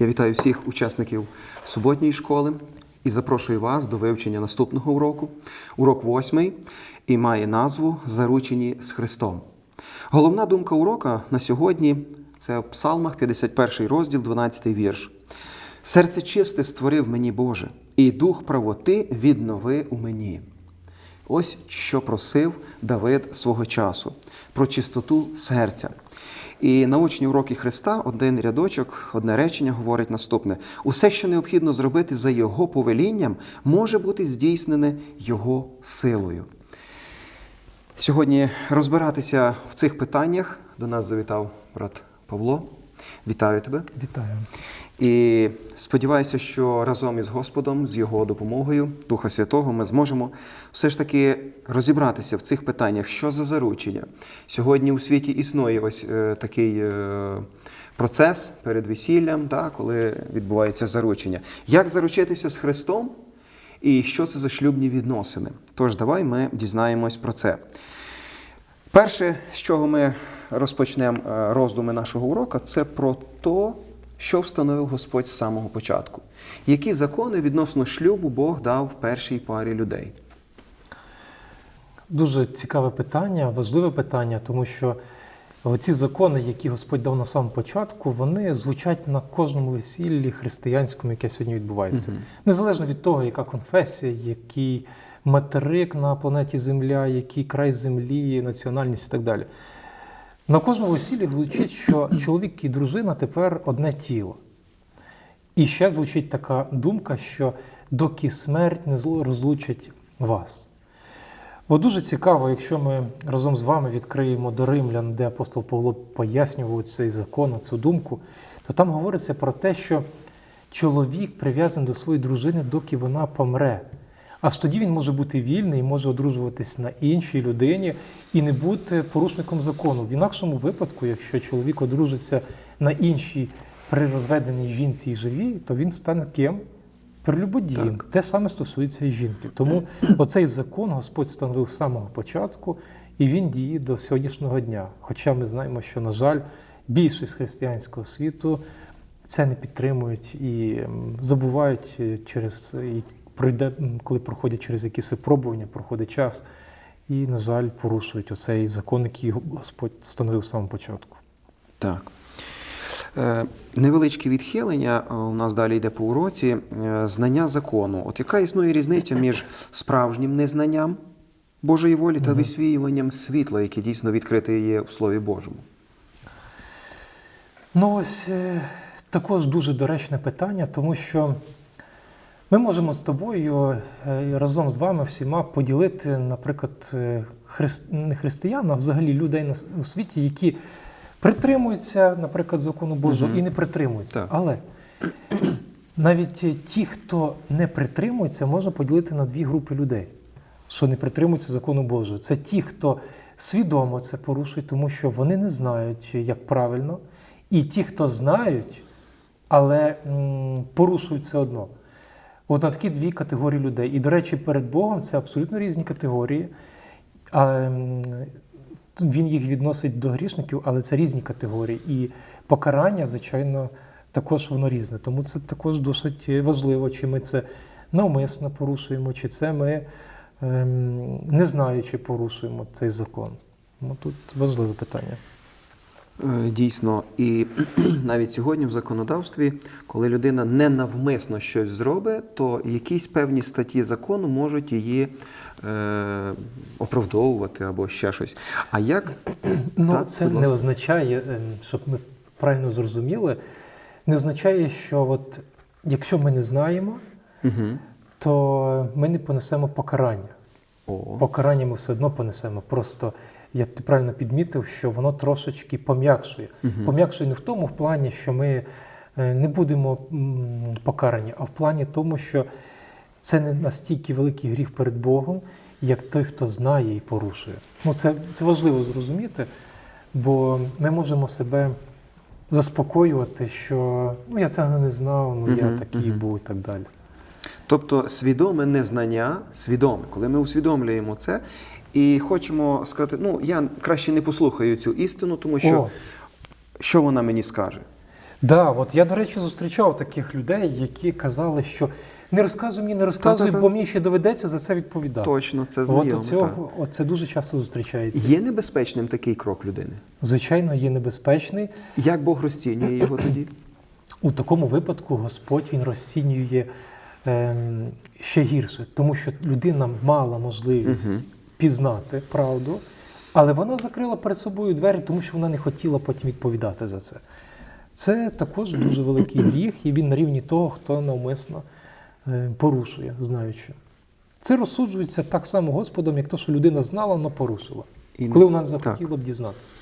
Я вітаю всіх учасників суботньої школи і запрошую вас до вивчення наступного уроку. Урок восьмий і має назву Заручені з Христом. Головна думка урока на сьогодні це в Псалмах 51 розділ, 12 вірш. Серце чисте створив мені Боже, і дух правоти віднови у мені. Ось що просив Давид свого часу про чистоту серця. І научні уроки Христа, один рядочок, одне речення говорить наступне: усе, що необхідно зробити за Його повелінням, може бути здійснене Його силою. Сьогодні розбиратися в цих питаннях до нас завітав брат Павло. Вітаю тебе. Вітаю. І сподіваюся, що разом із Господом, з його допомогою, Духа Святого, ми зможемо все ж таки розібратися в цих питаннях, що за заручення. Сьогодні у світі існує ось е, такий е, процес перед весіллям, да, коли відбувається заручення. Як заручитися з Христом і що це за шлюбні відносини? Тож давай ми дізнаємось про це. Перше, з чого ми розпочнемо е, роздуми нашого урока, це про те, що встановив Господь з самого початку. Які закони відносно шлюбу Бог дав першій парі людей? Дуже цікаве питання, важливе питання, тому що ці закони, які Господь дав на самому початку, вони звучать на кожному весіллі християнському, яке сьогодні відбувається. Незалежно від того, яка конфесія, який материк на планеті Земля, який край землі, національність і так далі. На кожному весіллі звучить, що чоловік і дружина тепер одне тіло. І ще звучить така думка, що доки смерть не розлучить вас. Бо дуже цікаво, якщо ми разом з вами відкриємо до римлян, де апостол Павло пояснював цей закон, цю думку, то там говориться про те, що чоловік прив'язаний до своєї дружини, доки вона помре. Аж тоді він може бути вільний, може одружуватись на іншій людині і не бути порушником закону. В інакшому випадку, якщо чоловік одружиться на іншій при розведеній жінці і живій, то він стане ким? Прелюбодієм. Те саме стосується і жінки. Тому оцей закон Господь встановив з самого початку, і він діє до сьогоднішнього дня. Хоча ми знаємо, що, на жаль, більшість християнського світу це не підтримують і забувають е, через і пройде, коли проходять через якісь випробування, проходить час, і, на жаль, порушують оцей закон, який Господь встановив з самого початку. Так. Е, невеличке відхилення е, у нас далі йде по уроці. Е, знання закону. От яка існує різниця між справжнім незнанням Божої волі та висвіюванням світла, яке дійсно відкрите є в Слові Божому? Ну ось також дуже доречне питання, тому що ми можемо з тобою е, разом з вами всіма поділити, наприклад, е, христ... не християн, а взагалі людей у світі, які притримуються, наприклад, закону Божого Мгм. і не притримуються. Так. Але навіть е, ті, хто не притримується, можна поділити на дві групи людей, що не притримуються закону Божого. Це ті, хто свідомо це порушує, тому що вони не знають, як правильно, і ті, хто знають, але м, порушують все одно. От на такі дві категорії людей. І, до речі, перед Богом це абсолютно різні категорії. А, він їх відносить до грішників, але це різні категорії. І покарання, звичайно, також воно різне. Тому це також досить важливо, чи ми це навмисно порушуємо, чи це ми ем, не знаючи порушуємо цей закон. Ну, тут важливе питання. Е, Дійсно, і навіть сьогодні в законодавстві, коли людина ненавмисно щось зробить, то якісь певні статті закону можуть її е, оправдовувати або ще щось. А як Ну, Так, це не означає, ем, щоб ми правильно зрозуміли, не означає, що от, якщо ми не знаємо, угу. то ми не понесемо покарання. О, Покарання ми все одно понесемо. Просто я ти правильно підмітив, що воно трошечки пом'якшує. Мгм. Пом'якшує не в тому в плані, що ми е, не будемо покарані, а в плані тому, що це не настільки великий гріх перед Богом, як той, хто знає і порушує. Ну, це, це важливо зрозуміти, бо ми можемо себе заспокоювати, що ну, я цього не знав, ну я такий був і так далі. Тобто свідоме незнання, свідоме, коли ми усвідомлюємо це і хочемо сказати, ну я краще не послухаю цю істину, тому що О, що вона мені скаже? Да, от я, до речі, зустрічав таких людей, які казали, що не розказуй мені, не розказуй, Та-та-та. бо мені ще доведеться за це відповідати. Точно, це От знайомо. у цього, от це дуже часто зустрічається. Є небезпечним такий крок людини. Звичайно, є небезпечний. Як Бог розцінює його тоді? У такому випадку Господь він розцінює ем, ще гірше, тому що людина мала можливість Мгм. Пізнати правду, але вона закрила перед собою двері, тому що вона не хотіла потім відповідати за це. Це також дуже великий гріх, і він на рівні того, хто навмисно е, порушує, знаючи. Це розсуджується так само Господом, як то, що людина знала, але порушила. І- Коли вона захотіла б дізнатися.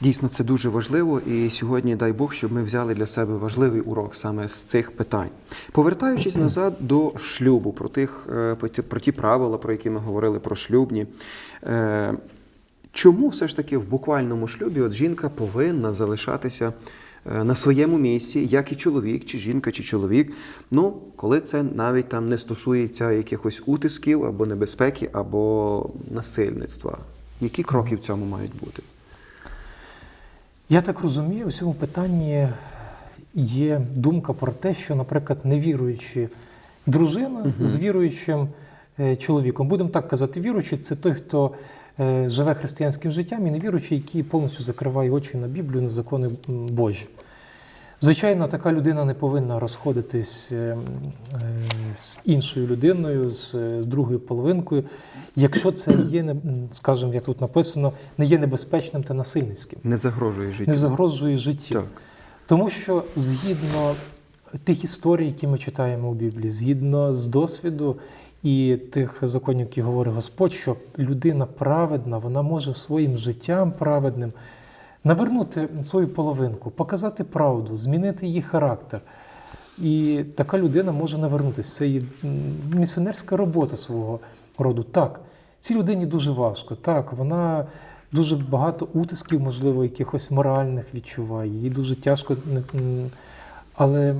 Дійсно, це дуже важливо, і сьогодні дай Бог, щоб ми взяли для себе важливий урок саме з цих питань. Повертаючись назад до шлюбу, про тих е, про ті- правила, про які ми говорили про шлюбні. е, Чому все ж таки в буквальному шлюбі от жінка повинна залишатися е, на своєму місці, як і чоловік, чи жінка, чи чоловік? Ну, коли це навіть там не стосується якихось утисків або небезпеки, або насильництва. Які кроки в цьому мають бути? Я так розумію, у цьому питанні є думка про те, що, наприклад, невіруючі дружина з віруючим е, чоловіком. Будемо так казати, віруючий це той, хто е, живе християнським життям, і невіруючий, який повністю закриває очі на Біблію, на закони Божі. Звичайно, така людина не повинна розходитись е, з іншою людиною, з е, другою половинкою, якщо це є, не- скажімо, як тут написано, не є небезпечним та насильницьким Не загрожує життю. не загрожує життю. Так. Тому що згідно тих історій, які ми читаємо у Біблії, згідно з досвіду і тих законів, які говорить Господь, що людина праведна, вона може своїм життям праведним навернути свою половинку, показати правду, змінити її характер. І така людина може навернутися. Це є місіонерська робота свого роду. Так, цій людині дуже важко. Так, вона дуже багато утисків, можливо, якихось моральних відчуває. Їй дуже тяжко. Але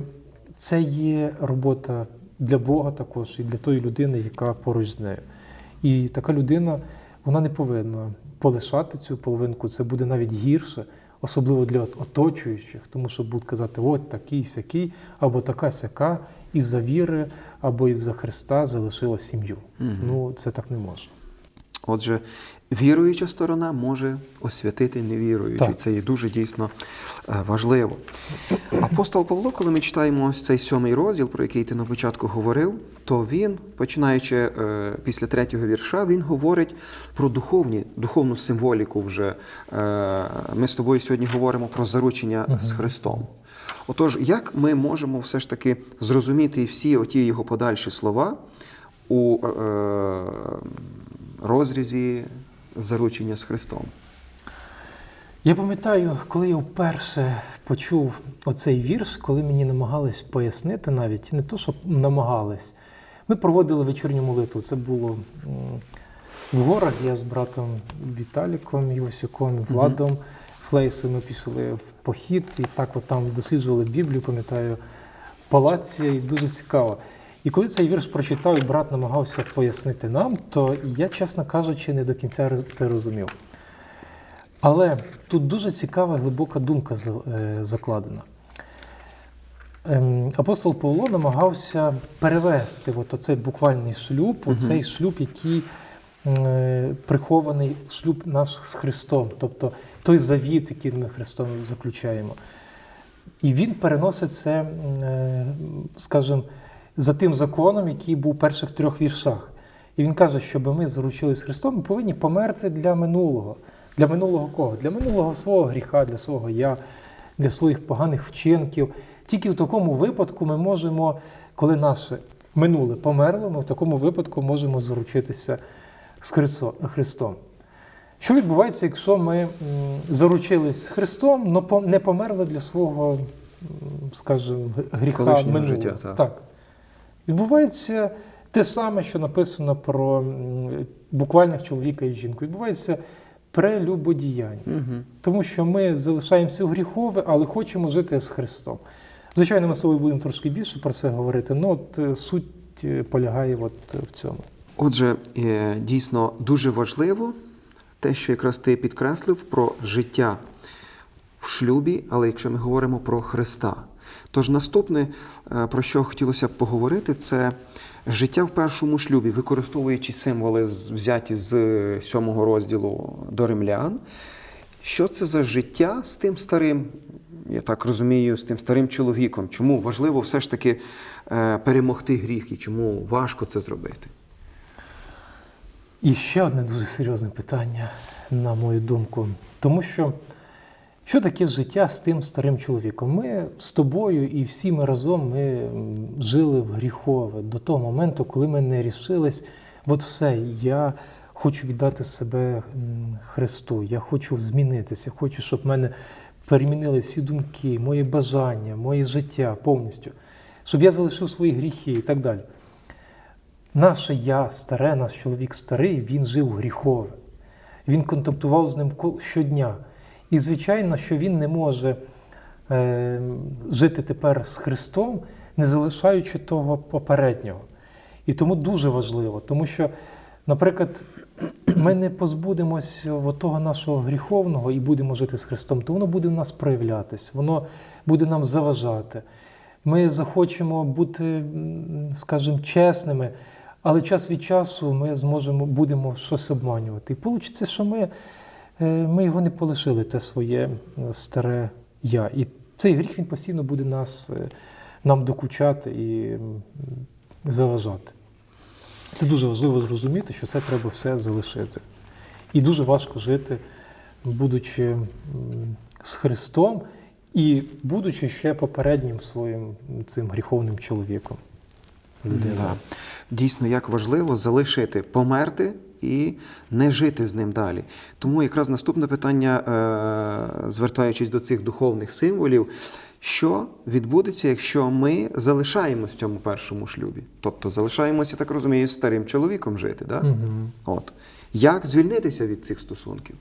це є робота для Бога також і для тої людини, яка поруч з нею. І така людина вона не повинна полишати цю половинку. Це буде навіть гірше, особливо для оточуючих, тому що будуть казати, от такий сякий, або така сяка, із-за віри, або із-за Христа залишила сім'ю. Угу. Ну, це так не можна. Отже, віруюча сторона може освятити невіруючу. Так. Це є дуже дійсно е, важливо. Апостол Павло, коли ми читаємо ось цей сьомий розділ, про який ти на початку говорив, то він, починаючи е, після третього вірша, він говорить про духовні, духовну символіку вже. Е, ми з тобою сьогодні говоримо про заручення з Христом. Отож, як ми можемо все ж таки зрозуміти всі оті його подальші слова у е, розрізі заручення з Христом? Я пам'ятаю, коли я вперше почув оцей вірш, коли мені намагались пояснити навіть, не то, що намагались. Ми проводили вечірню молитву. Це було в горах. Я з братом Віталіком Івасюком, Владом Флейсом ми пішли в похід і так от там досліджували Біблію, пам'ятаю, палаці, і дуже цікаво. І коли цей вірш прочитав, і брат намагався пояснити нам, то я, чесно кажучи, не до кінця це розумів. Але тут дуже цікава глибока думка е, закладена. Ем, Апостол Павло намагався перевести от оцей буквальний шлюб, оцей шлюб, який е, прихований шлюб наш з Христом, тобто той завіт, який ми Христом заключаємо. І він переносить це, е, скажімо, за тим законом, який був у перших трьох віршах. І він каже, щоб ми заручились Христом, ми повинні померти для минулого. Для минулого кого? Для минулого свого гріха, для свого я, для своїх поганих вчинків. Тільки в такому випадку ми можемо, коли наше минуле померло, ми в такому випадку можемо заручитися з Христом. Що відбувається, якщо ми заручились з Христом, але не померли для свого, скажімо, гріха минулого? життя, так. Відбувається те саме, що написано про буквальних чоловіка і жінку. Відбувається прелюбодіяння. Угу. Тому що ми залишаємося у гріхове, але хочемо жити з Христом. Звичайно, ми з собою будемо трошки більше про це говорити, але от е, суть е, полягає от е, в цьому. Отже, дійсно дуже важливо те, що якраз ти підкреслив про життя в шлюбі, але якщо ми говоримо про Христа. Тож наступне, е, про що хотілося б поговорити, це життя в першому шлюбі, використовуючи символи, взяті з е, сьомого розділу до римлян. Що це за життя з тим старим, я так розумію, з тим старим чоловіком? Чому важливо все ж таки е, перемогти гріх і чому важко це зробити? І ще одне дуже серйозне питання, на мою думку. Тому що що таке життя з тим старим чоловіком? Ми з тобою і всі ми разом ми жили в гріхове до того моменту, коли ми не рішились, от все, я хочу віддати себе Христу, я хочу змінитися, хочу, щоб в мене перемінили всі думки, мої бажання, моє життя повністю, щоб я залишив свої гріхи і так далі. Наше я старе, наш чоловік старий, він жив гріхове. Він контактував з ним щодня. І, звичайно, що він не може е, жити тепер з Христом, не залишаючи того попереднього. І тому дуже важливо, тому що, наприклад, ми не позбудемось того нашого гріховного і будемо жити з Христом, то воно буде в нас проявлятись, воно буде нам заважати. Ми захочемо бути, скажімо, чесними, але час від часу ми зможемо, будемо щось обманювати. І вийде, що ми, ми його не полишили, те своє е, старе я. І цей гріх він постійно буде нас, е, нам докучати і заважати. Це дуже важливо зрозуміти, що це треба все залишити. І дуже важко жити, будучи з Христом і будучи ще попереднім своїм цим гріховним чоловіком. людиною. Да. Дійсно, як важливо залишити, померти і не жити з ним далі. Тому якраз наступне питання, е, звертаючись до цих духовних символів, що відбудеться, якщо ми залишаємось в цьому першому шлюбі? Тобто залишаємося, так розумію, старим чоловіком жити. Да? Мгм. От. Як звільнитися від цих стосунків?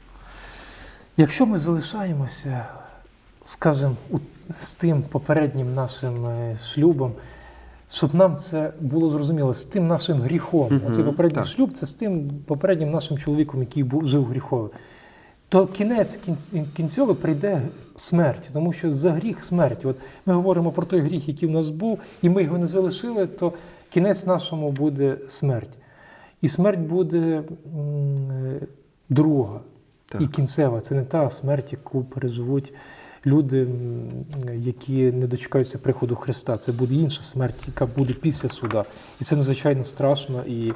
Якщо ми залишаємося, скажімо, з тим попереднім нашим е, шлюбом, щоб нам це було зрозуміло, з тим нашим гріхом. Мгм, Оцей попередній так. шлюб це з тим попереднім нашим чоловіком, який був жив гріхове. То кінець кін- кінцьовий прийде смерть, тому що за гріх смерть. От ми говоримо про той гріх, який в нас був, і ми його не залишили, то кінець нашому буде смерть. І смерть буде е, друга. Так. І кінцева це не та смерть, яку переживуть люди, які не дочекаються приходу Христа. Це буде інша смерть, яка буде після суда. І це надзвичайно страшно і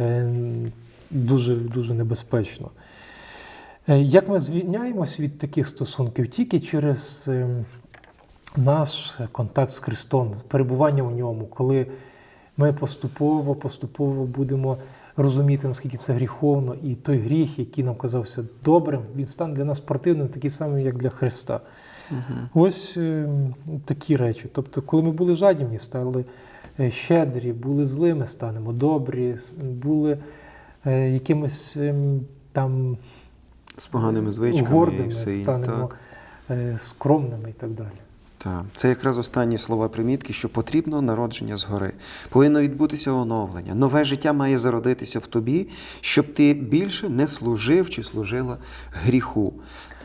е, дуже, дуже небезпечно. Е, Як ми звільняємось від таких стосунків? Тільки через е, наш контакт з Христом, перебування в ньому, коли ми поступово, поступово будемо розуміти, наскільки це гріховно, і той гріх, який нам казався добрим, він стане для нас противним, такий самий, як для Христа. Ось е, такі речі. Тобто, коли ми були жадібні, стали е, щедрі, були злими, станемо добрі, були е, якимось ем, там З поганими звичками і гордими, все станемо Так. е, скромними і так далі. Так, це якраз останні слова примітки, що потрібно народження згори. Повинно відбутися оновлення. Нове життя має зародитися в тобі, щоб ти більше не служив чи служила гріху,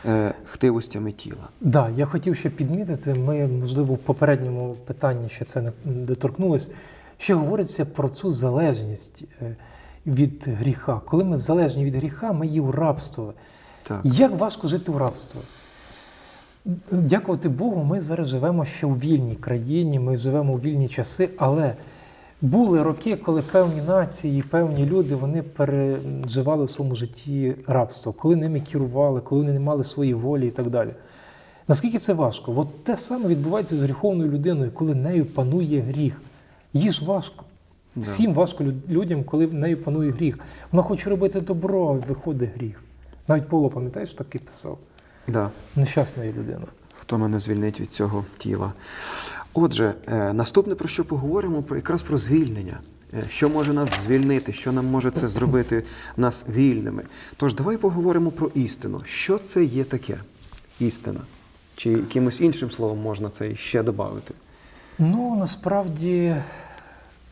е, хтивостями тіла. Да, я хотів ще підмітити, ми, можливо, в попередньому питанні ще це не доторкнулись. Ще говориться про цю залежність е, від гріха. Коли ми залежні від гріха, ми є у рабство. Так. Як важко жити у рабстві? Дякувати Богу, ми зараз живемо ще у вільній країні, ми живемо у вільні часи, але були роки, коли певні нації, певні люди вони переживали в своєму житті рабство, коли ними керували, коли вони не мали своєї волі і так далі. Наскільки це важко? От те саме відбувається з гріховною людиною, коли нею панує гріх. Їй ж важко. Всім важко людям, коли нею панує гріх. Вона хоче робити добро, а виходить гріх. Навіть Павло, пам'ятаєш, так і писав. Да. Нещасна є людина. Хто мене звільнить від цього тіла? Отже, е, наступне про що поговоримо, про якраз про звільнення. Е, Що може нас звільнити, що нам може це зробити нас вільними? Тож давай поговоримо про істину. Що це є таке? Істина? Чи якимось іншим словом можна це ще додати? Ну, насправді,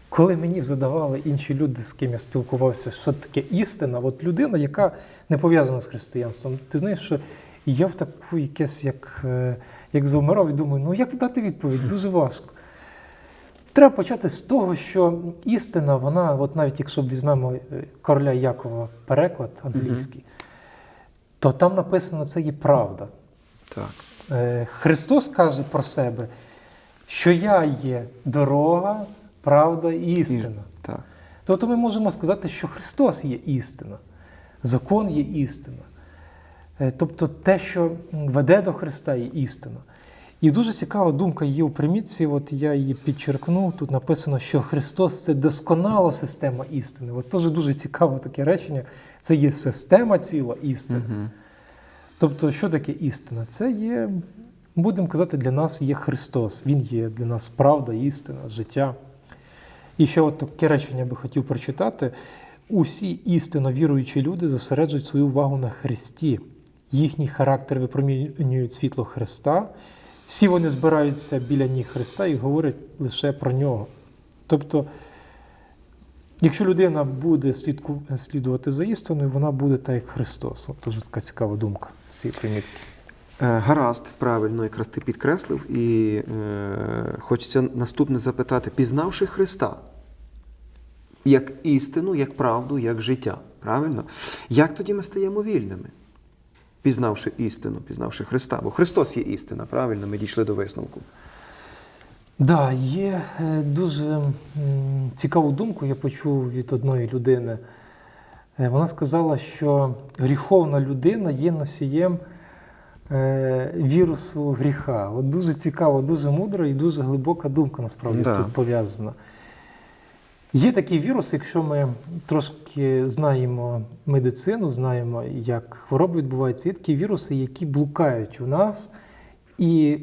коли мені задавали інші люди, з ким я спілкувався, що таке істина, от людина, яка не пов'язана з християнством, ти знаєш, що І я в таку якесь, як, е, як завмирав і думаю, ну як дати відповідь? Дуже важко. Треба почати з того, що істина, вона, от навіть якщо візьмемо е, короля Якова переклад англійський, то там написано це є правда. Так. Е, Христос каже про себе, що я є дорога, правда і істина. Так. Тобто ми можемо сказати, що Христос є істина, закон є істина. Е, Тобто те, що веде до Христа, є істина. І дуже цікава думка є у примітці, от я її підчеркнув. Тут написано, що Христос це досконала система істини. От теж дуже цікаве таке речення. Це є система ціла істини. Угу. Тобто, що таке істина? Це є, будемо казати, для нас є Христос. Він є для нас правда, істина, життя. І ще от таке речення би хотів прочитати. Усі істинно віруючі люди зосереджують свою увагу на Христі. Їхній характер випромінюють світло Христа. Всі вони збираються біля ніг Христа і говорять лише про нього. Тобто, якщо людина буде слідувати за істиною, вона буде так, як Христос. От дуже така цікава думка з цієї примітки. Е, Гаразд, правильно, якраз ти підкреслив, і е, хочеться наступне запитати: пізнавши Христа як істину, як правду, як життя. Правильно? Як тоді ми стаємо вільними? Пізнавши істину, пізнавши Христа. Бо Христос є істина, правильно? Ми дійшли до висновку. Да, є е, дуже цікаву думку, я почув від одної людини. Е, Вона сказала, що гріховна людина є носієм е, вірусу гріха. От дуже цікава, дуже мудра і дуже глибока думка насправді Да. тут пов'язана. Є такий вірус, якщо ми трошки знаємо медицину, знаємо, як хвороби відбуваються, є такі віруси, які блукають у нас і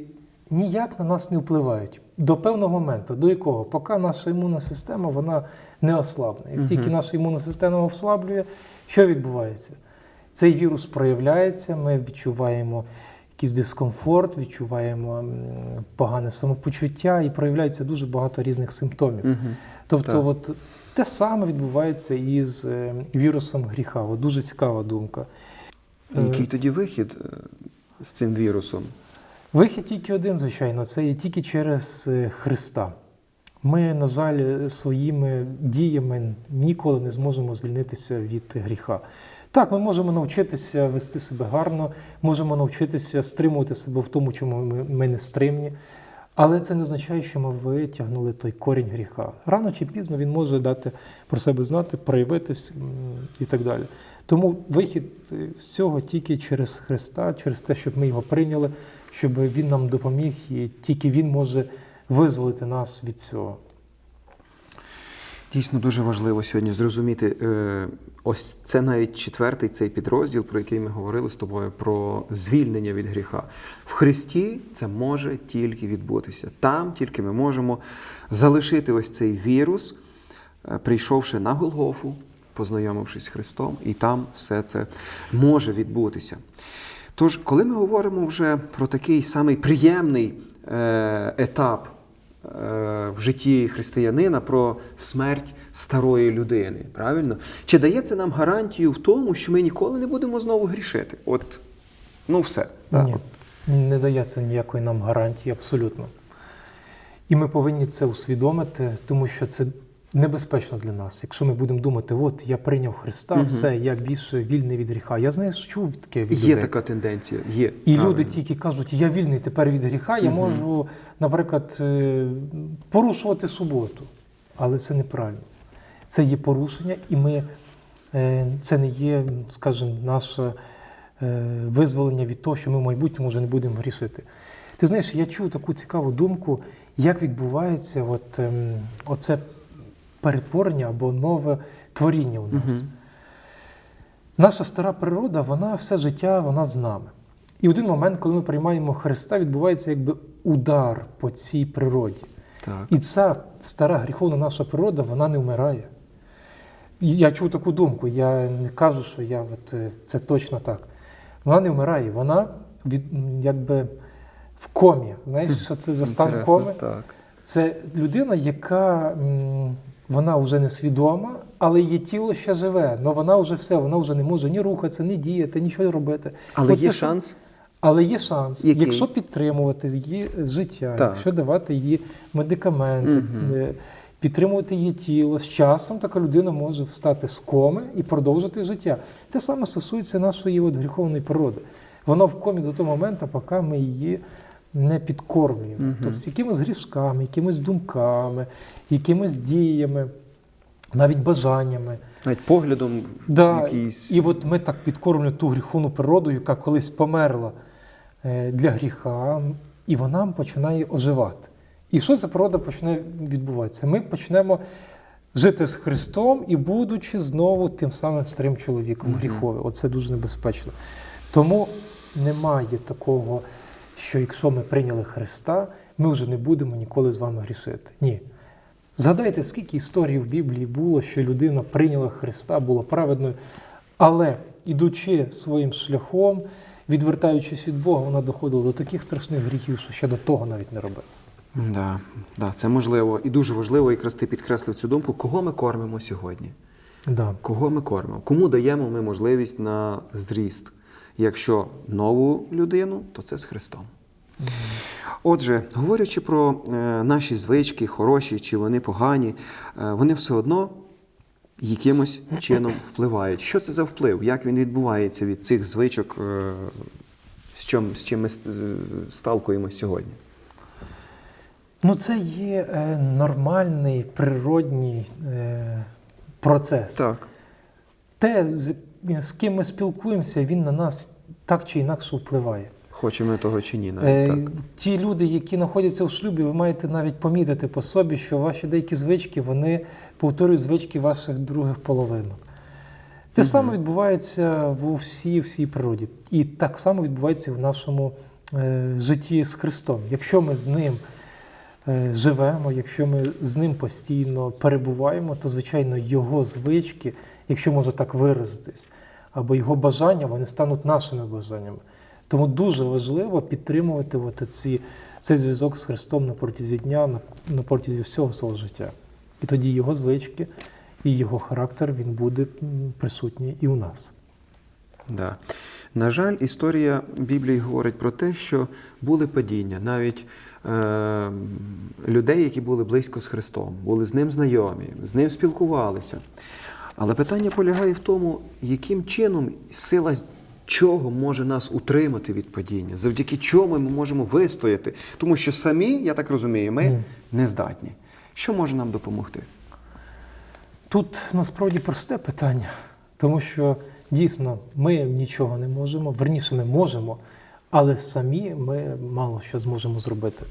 ніяк на нас не впливають до певного моменту, до якого, поки наша імунна система вона не ослабне. Як тільки наша імунна система ослаблює, що відбувається? Цей вірус проявляється, ми відчуваємо якийсь дискомфорт, відчуваємо погане самопочуття і проявляється дуже багато різних симптомів. Тобто, Так. от те саме відбувається і з е, вірусом гріха. От дуже цікава думка. Е, Який тоді вихід е, з цим вірусом? Вихід тільки один, звичайно, це є тільки через е, Христа. Ми, на жаль, е, своїми діями ніколи не зможемо звільнитися від гріха. Так, ми можемо навчитися вести себе гарно, можемо навчитися стримувати себе в тому, чому ми не стримні. Але це не означає, що ми витягнули той корінь гріха. Рано чи пізно він може дати про себе знати, проявитись і так далі. Тому вихід всього тільки через Христа, через те, щоб ми його прийняли, щоб Він нам допоміг, і тільки Він може визволити нас від цього. Дійсно дуже важливо сьогодні зрозуміти. е, Ось це навіть четвертий цей підрозділ, про який ми говорили з тобою, про звільнення від гріха. В Христі це може тільки відбутися. Там тільки ми можемо залишити ось цей вірус, е, прийшовши на Голгофу, познайомившись з Христом, і там все це може відбутися. Тож, коли ми говоримо вже про такий самий приємний е, етап в житті християнина про смерть старої людини, правильно? Чи дає це нам гарантію в тому, що ми ніколи не будемо знову грішити? От, ну все. так, Ні, Не не дається ніякої нам гарантії, абсолютно. І ми повинні це усвідомити, тому що це небезпечно для нас. Якщо ми будемо думати, от я прийняв Христа, Мгм. все, я більше вільний від гріха. Я знаєш, чув таке від Є така тенденція. Є. І правильно. люди тільки кажуть, я вільний тепер від гріха, я Мгм. можу, наприклад, е, порушувати суботу. Але це неправильно. Це є порушення, і ми, е, це не є, скажімо, наше е, визволення від того, що ми в майбутньому вже не будемо грішити. Ти знаєш, я чув таку цікаву думку, як відбувається от, ем, оце перетворення або нове творіння у нас. Наша стара природа, вона все життя вона з нами. І в один момент, коли ми приймаємо Христа, відбувається якби удар по цій природі. Так. І ця стара гріховна наша природа, вона не вмирає. Я чув таку думку, я не кажу, що я от, е, це точно так. Вона не вмирає, вона від, якби в комі. Знаєш, що це за стан коми? Так. Це людина, яка м, вона вже не свідома, але її тіло ще живе. але вона вже все, вона вже не може ні рухатися, ні діяти, нічого робити. Але От є те шанс Але є шанс, Який? якщо підтримувати її життя, Так. якщо давати їй медикаменти, е, підтримувати її тіло, з часом така людина може встати з коми і продовжити життя. Те саме стосується нашої от гріховної природи. Вона в комі до того моменту, поки ми її не підкормлюємо. Мгм. Тобто з якимись грішками, якимись думками, якимись діями, навіть бажаннями. Навіть поглядом Да, якийсь. І от ми так підкормлюємо ту гріховну природу, яка колись померла е, для гріха, і вона починає оживати. І що за природа почне відбуватися? Ми почнемо жити з Христом і будучи знову тим самим старим чоловіком Мгм. гріховим. Оце дуже небезпечно. Тому немає такого, що якщо ми прийняли Христа, ми вже не будемо ніколи з вами грішити. Ні. Згадайте, скільки історій в Біблії було, що людина прийняла Христа, була праведною, але ідучи своїм шляхом, відвертаючись від Бога, вона доходила до таких страшних гріхів, що ще до того навіть не робила. Да, да, це можливо. І дуже важливо, якраз ти підкреслив цю думку, кого ми кормимо сьогодні. Да. Кого ми кормимо? Кому даємо ми можливість на зріст? Якщо нову людину, то це з Христом. Отже, говорячи про е, наші звички, хороші чи вони погані, е, вони все одно якимось чином впливають. Що це за вплив? Як він відбувається від цих звичок, е, з чим, з чим ми сталкуємося сьогодні? Ну, це є е, нормальний природній е, процес. Так. Те, з, з ким ми спілкуємося, він на нас так чи інакше впливає. Хочемо того чи ні, навіть Е, так. Ті люди, які знаходяться в шлюбі, ви маєте навіть помітити по собі, що ваші деякі звички вони повторюють звички ваших других половинок. Те саме відбувається в всій всій природі. І так само відбувається в нашому е, житті з Христом. Якщо ми з ним е, живемо, якщо ми з ним постійно перебуваємо, то звичайно його звички, якщо можна так виразитись, або його бажання, вони стануть нашими бажаннями. Тому дуже важливо підтримувати от ці, цей зв'язок з Христом на протязі дня, на, на протязі всього свого життя. І тоді його звички і його характер він буде присутній і у нас. Да. На жаль, історія Біблії говорить про те, що були падіння навіть е, людей, які були близько з Христом, були з ним знайомі, з ним спілкувалися. Але питання полягає в тому, яким чином сила чого може нас утримати від падіння, завдяки чому ми можемо вистояти. Тому що самі, я так розумію, ми не здатні. Що може нам допомогти? Тут насправді просте питання, тому що дійсно ми нічого не можемо, верніше ми можемо, але самі ми мало що зможемо зробити.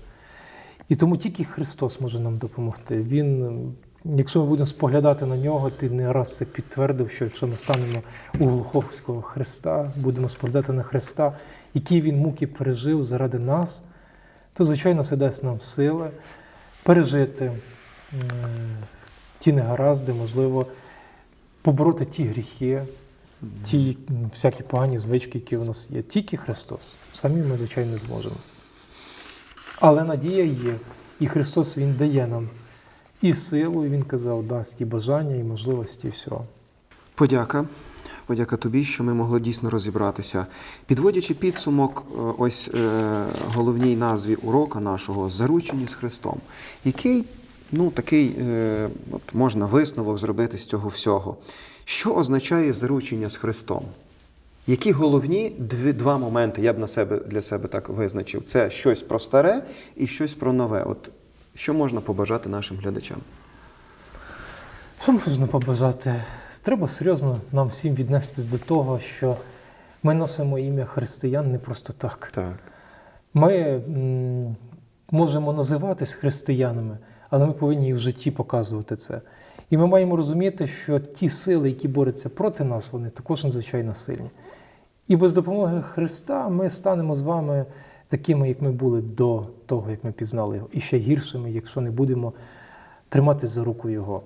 І тому тільки Христос може нам допомогти. Він, якщо ми будемо споглядати на нього, ти не раз це підтвердив, що якщо ми станемо у Голоховського Христа, будемо споглядати на Христа, які він муки пережив заради нас, то, звичайно, це дасть нам сили пережити ті негаразди, можливо, побороти ті гріхи, ті всякі погані звички, які у нас є. Тільки Христос. Самі ми, звичайно, не зможемо. Але надія є, і Христос Він дає нам і силу, і Він казав, дасть і бажання, і можливості, і всього. Подяка. Подяка тобі, що ми могли дійсно розібратися. Підводячи підсумок, е, ось е, головній назві урока нашого заручені з Христом, який ну, такий е, от можна висновок зробити з цього всього. Що означає заручення з Христом? Які головні дві, два моменти я б на себе для себе так визначив? Це щось про старе і щось про нове. От що можна побажати нашим глядачам? Що можна побажати? Треба серйозно нам всім віднестись до того, що ми носимо ім'я християн не просто так. Так. Ми м, можемо називатись християнами, але ми повинні і в житті показувати це. І ми маємо розуміти, що ті сили, які борються проти нас, вони також надзвичайно сильні. І без допомоги Христа ми станемо з вами такими, як ми були до того, як ми пізнали його, і ще гіршими, якщо не будемо триматись за руку Його.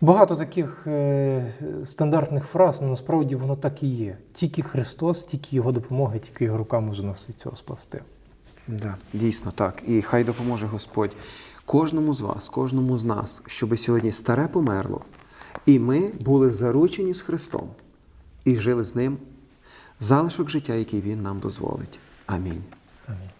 Багато таких е, стандартних фраз, але насправді воно так і є. Тільки Христос, тільки Його допомога, тільки Його рука може нас від цього спасти. Да, дійсно так. І хай допоможе Господь кожному з вас, кожному з нас, щоб сьогодні старе померло, і ми були заручені з Христом і жили з ним залишок життя, який Він нам дозволить. Амінь. Амінь.